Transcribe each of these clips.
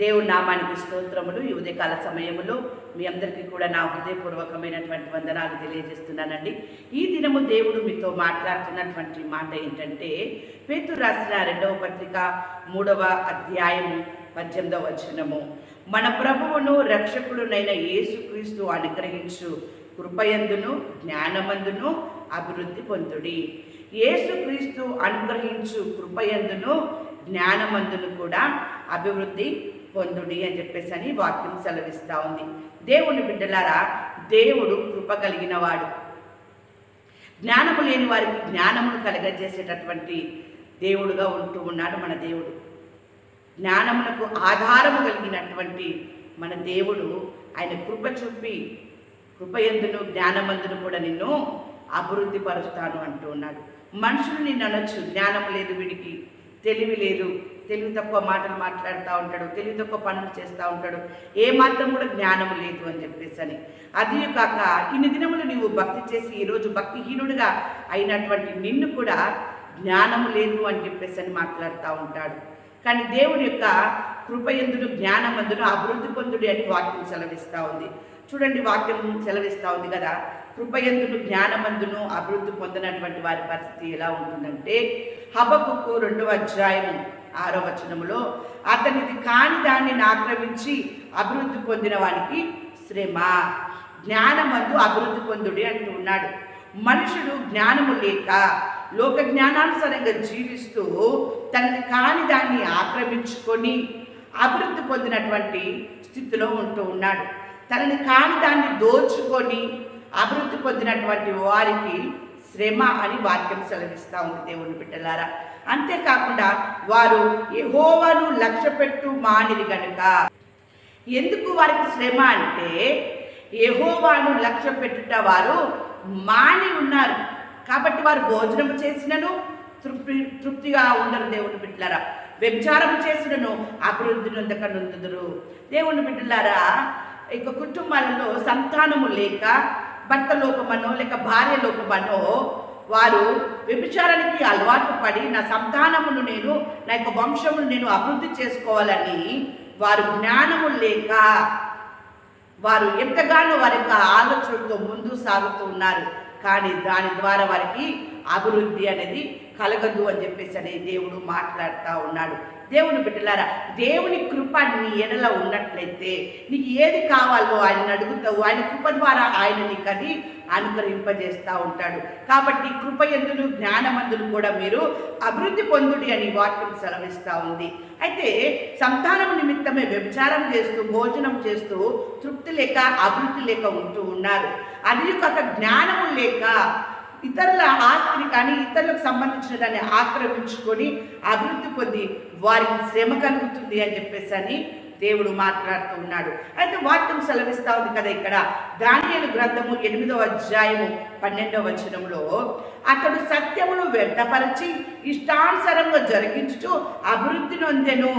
దేవుడి నామానికి స్తోత్రములు. ఈ ఉదయకాల సమయములో మీ అందరికీ కూడా నా హృదయపూర్వకమైనటువంటి వందనాలు తెలియజేస్తున్నానండి. ఈ దినము దేవుడు మీతో మాట్లాడుతున్నటువంటి మాట ఏంటంటే పేతు రాసిన రెండవ పత్రిక మూడవ అధ్యాయము పద్దెనిమిదవ వచనము. మన ప్రభువును రక్షకుడునైన యేసుక్రీస్తు అనుగ్రహించు కృపయందును జ్ఞానమందును అభివృద్ధి పొందుడి. యేసుక్రీస్తు అనుగ్రహించు కృపయందును జ్ఞానమందును కూడా అభివృద్ధి పొందుడి అని చెప్పేసి అని వాక్యం సెలవిస్తూ ఉంది. దేవుని బిడ్డలారా దేవుడు కృప కలిగిన వాడు జ్ఞానము లేని వారికి జ్ఞానమును కలగజేసేటటువంటి దేవుడుగా ఉంటూ ఉన్నాడు మన దేవుడు. జ్ఞానమునకు ఆధారము కలిగినటువంటి మన దేవుడు ఆయన కృప చూపి కృపయందును జ్ఞానమందును కూడా నిన్ను అభివృద్ధి పరుస్తాను అంటూ ఉన్నాడు. మనుషులు నిన్ను అనొచ్చు జ్ఞానం లేదు వీడికి. తెలివి లేదు. తెలివి తక్కువ మాటలు మాట్లాడుతూ ఉంటాడు. తెలివి తక్కువ పనులు చేస్తూ ఉంటాడు. ఏ మాత్రం కూడా జ్ఞానం లేదు అని చెప్పేసి అని అది కాక ఇన్ని దినములు నీవు భక్తి చేసి ఈరోజు భక్తిహీనుడిగా అయినటువంటి నిన్ను కూడా జ్ఞానము లేదు అని చెప్పేసి అని మాట్లాడుతూ ఉంటాడు. కానీ దేవుని యొక్క కృపయందును జ్ఞానమందును అభివృద్ధి పొందుడి అని వాక్యం సెలవిస్తూ ఉంది. చూడండి వాక్యం సెలవిస్తూ ఉంది కదా. కృపయందును జ్ఞానమందును అభివృద్ధి పొందినటువంటి వారి పరిస్థితి ఎలా ఉంటుందంటే హబకుకు రెండవ అధ్యాయము ఆరో వచనములో అతనిది కాని దాన్ని ఆక్రమించి అభివృద్ధి పొందిన వానికి శ్రమ. జ్ఞానమందు అభివృద్ధి పొందుడి అంటూ ఉన్నాడు. మనుషుడు జ్ఞానము లేక లోక జ్ఞానానుసారంగా జీవిస్తూ తనది కాని దాన్ని ఆక్రమించుకొని అభివృద్ధి పొందినటువంటి స్థితిలో ఉంటూ ఉన్నాడు. తనని కాని దాన్ని దోచుకొని అభివృద్ధి పొందినటువంటి వారికి శ్రమ అని వాక్యం సెలవిస్తూ ఉంది దేవుని బిడ్డలారా. అంతేకాకుండా వారు యెహోవాను లక్ష్య పెట్టు మానిరి గనుక. ఎందుకు వారికి శ్రమ అంటే యహోవాను లక్ష్య పెట్టుట వారు మాని ఉన్నారు. కాబట్టి వారు భోజనం చేసినను తృప్తి తృప్తిగా ఉండరు దేవుని బిడ్డలారా. వ్యభిచారం చేసినను అభివృద్ధి నొందక నొందుదురు దేవుని బిడ్డలారా ఇక కుటుంబాలలో సంతానము లేక భర్త లోపమనో లేక భార్య లోపమనో వారు వ్యభిచారానికి అలవాటు పడి నా సంతానమును నేను నా యొక్క వంశమును నేను అభివృద్ధి చేసుకోవాలని వారు జ్ఞానము లేక వారు ఎంతగానో వారి యొక్క ఆలోచనలతో ముందు సాగుతూ ఉన్నారు. కానీ దాని ద్వారా వారికి అభివృద్ధి అనేది కలగదు అని చెప్పేసి అనే దేవుడు మాట్లాడుతూ ఉన్నాడు. దేవుని బిడ్డలారా దేవుని కృప నీ ఎడల ఉన్నట్లయితే నీకు ఏది కావాలో ఆయన అడుగుతావు ఆయన కృప ద్వారా ఆయన నీకు అది అనుగ్రహింపజేస్తూ ఉంటాడు. కాబట్టి కృప ఎందులు జ్ఞానమందులు కూడా మీరు అభివృద్ధి పొందుడి అని వాక్యం సెలవిస్తూ ఉంది. అయితే సంతానం నిమిత్తమే వ్యభిచారం చేస్తూ భోజనం చేస్తూ తృప్తి లేక అభివృద్ధి లేక ఉంటూ ఉన్నారు. అది ఒక జ్ఞానము లేక ఇతరుల ఆస్తిని కానీ ఇతరులకు సంబంధించిన దాన్ని ఆక్రమించుకొని అభివృద్ధి పొంది వారికి శ్రమ కలుగుతుంది అని చెప్పేసి అని దేవుడు మాట్లాడుతూ ఉన్నాడు. అయితే వాక్యం సెలవిస్తా ఉంది కదా ఇక్కడ. దానియలు గ్రంథము ఎనిమిదవ అధ్యాయము పన్నెండవ వచనంలో అతడు సత్యమును వ్యర్థపరిచి ఇష్టానుసారంగా జరిగించుచు అభివృద్ధి నొందెను.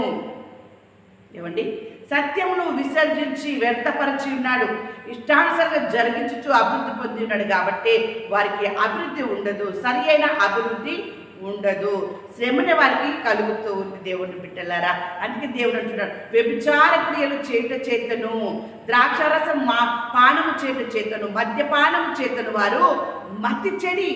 ఏమండి? సత్యమును విసర్జించి వ్యర్థపరిచి ఉన్నాడు. ఇష్టానుసరంగా జరిగించుచు అభివృద్ధి పొంది ఉన్నాడు కాబట్టి వారికి అభివృద్ధి ఉండదు. సరి అయిన అభివృద్ధి ఉండదు. శ్రమని వారికి కలుగుతూ ఉంది దేవుని బిడ్డలారా. అందుకే దేవుడు అంటున్నాడు వ్యభిచార క్రియలు చేత చేతను ద్రాక్షారసం మా పానము చేత చేతను మద్యపానము చేతను వారు మతి చెడి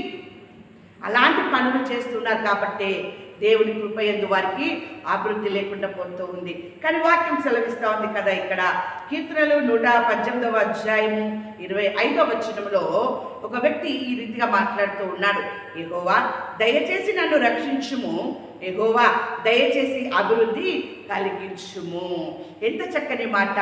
అలాంటి పనులు చేస్తున్నారు కాబట్టి దేవుని కృప ఎందు వారికి అభివృద్ధి లేకుండా పోతూ ఉంది. కానీ వాక్యం సెలవిస్తూ ఉంది కదా ఇక్కడ. కీర్తనలు నూట పద్దెనిమిదవ అధ్యాయము ఇరవై ఐదవ వచనంలో ఒక వ్యక్తి ఈ రీతిగా మాట్లాడుతూ ఉన్నాడు. ఎగోవా దయచేసి నన్ను రక్షించుము. ఎగోవా దయచేసి అభివృద్ధి కలిగించుము. ఎంత చక్కని మాట.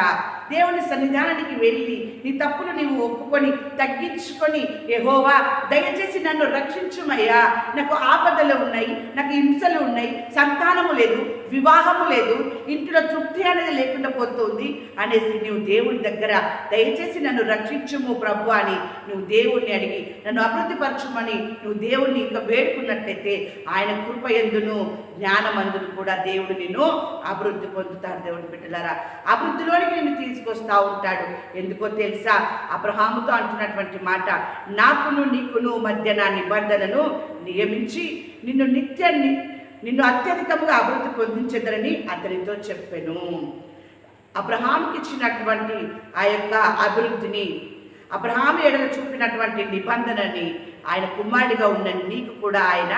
దేవుని సన్నిధానానికి వెళ్ళి నీ తప్పులు నీవు ఒప్పుకొని తగ్గించుకొని ఎగోవా దయచేసి నన్ను రక్షించుమయ్యా. నాకు ఆపదలు ఉన్నాయి నాకు హింసలు ఉన్నాయి సంతానము లేదు. వివాహము లేదు. ఇంట్లో తృప్తి అనేది లేకుండా పోతుంది. అనేసి నువ్వు దేవుని దగ్గర దయచేసి నన్ను రక్షించుము ప్రభు అని నువ్వు దేవుణ్ణి అడిగి నన్ను అభివృద్ధి పరచమని నువ్వు దేవుణ్ణి ఇంకా వేడుకున్నట్లయితే ఆయన కృప ఎందును జ్ఞానమందును కూడా దేవుడు నిన్ను అభివృద్ధి పొందుతాడు దేవుని బిడ్డలారా. అభివృద్ధిలోనికి నిన్ను తీసుకొస్తా ఉంటాడు. ఎందుకో తెలుసా? అబ్రహాముతో అంటున్నటువంటి మాట నాకును నీకును మధ్య నా నిబంధనను నియమించి నిన్ను నిత్య నిన్ను అత్యధికముగా అభివృద్ధి పొందించదరని అతనితో చెప్పాను. అబ్రహాంకి ఇచ్చినటువంటి ఆ యొక్క అభివృద్ధిని అబ్రహాం ఎడల చూపినటువంటి నిబంధనని ఆయన కుమారుడిగా ఉన్న నీకు కూడా ఆయన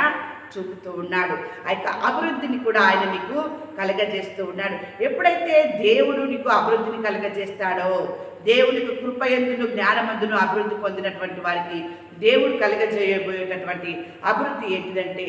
చూపుతూ ఉన్నాడు. ఆ యొక్క అభివృద్ధిని కూడా ఆయన నీకు కలగజేస్తూ ఉన్నాడు. ఎప్పుడైతే దేవుడు నీకు అభివృద్ధిని కలగజేస్తాడో దేవునికి కృపయందును జ్ఞానమందును అభివృద్ధి పొందినటువంటి వారికి దేవుడు కలగజేయబోయేటటువంటి అభివృద్ధి ఏంటిదంటే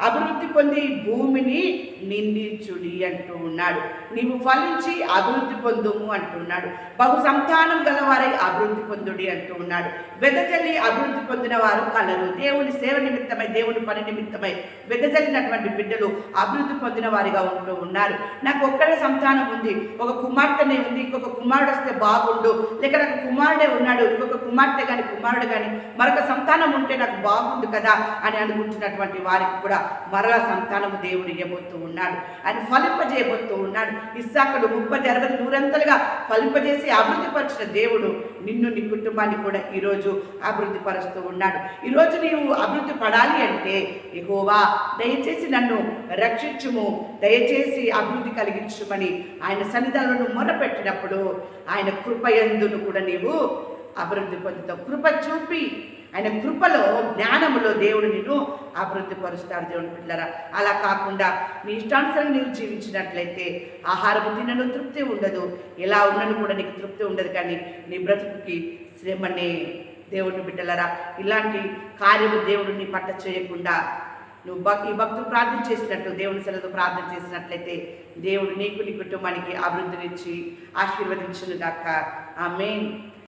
అభివృద్ధి పొంది భూమిని నిందించుడి అంటూ ఉన్నాడు. నీవు ఫలించి అభివృద్ధి పొందుము అంటున్నాడు బహు సంతానం గలవారై అభివృద్ధి పొందుడి అంటూ ఉన్నాడు. వెదజల్లి అభివృద్ధి పొందిన వారు కలరు. దేవుని సేవ నిమిత్తమై దేవుని పని నిమిత్తమై వెదజల్లినటువంటి బిడ్డలు అభివృద్ధి పొందిన వారిగా ఉంటూ ఉన్నారు. నాకు ఒక్కడే సంతానం ఉంది. ఒక కుమార్తెనే ఉంది. ఇంకొక కుమారుడు వస్తే బాగుండు. లేక నాకు కుమారుడే ఉన్నాడు ఇంకొక కుమార్తె కానీ కుమారుడు కానీ మరొక సంతానం ఉంటే నాకు బాగుండు కదా అని అనుకుంటున్నటువంటి వారికి కూడా మరలా సంతానము దేవుడు ఇవ్వబోతూ ఉన్నాడు. ఆయన ఫలింపజేయబోతూ ఉన్నాడు. ఇస్సాకుడు ముప్పది అరవై నూరంతలుగా ఫలింపజేసి అభివృద్ధి పరిచిన దేవుడు నిన్ను నీ కుటుంబాన్ని కూడా ఈరోజు అభివృద్ధి పరుస్తూ ఉన్నాడు. ఈరోజు నీవు అభివృద్ధి పడాలి అంటే యెహోవా దయచేసి నన్ను రక్షించుము దయచేసి అభివృద్ధి కలిగించుమని ఆయన సన్నిధానంలో మొరపెట్టినప్పుడు ఆయన కృపయందును కూడా నీవు అభివృద్ధి పొందుతావు. కృప చూపి ఆయన కృపలో జ్ఞానములో దేవుడు నిన్ను అభివృద్ధి పరుస్తాడు దేవుని పిల్లరా. అలా కాకుండా నీ ఇష్టానుసారంగా నీవు జీవించినట్లయితే ఆహారము తినను తృప్తి ఉండదు. ఎలా ఉన్నను కూడా నీకు తృప్తి ఉండదు కానీ నీ బ్రతుకుకి శ్రమనే దేవుని బిడ్డలరా. ఇలాంటి కార్యము దేవుడు నీ పట్ట చేయకుండా నువ్వు భక్ ఈ భక్తులు ప్రార్థన చేసినట్టు దేవుని సెలవుతో ప్రార్థన చేసినట్లయితే దేవుడు నీకు నీ కుటుంబానికి అభివృద్ధినిచ్చి ఆశీర్వదించును గాక Amén.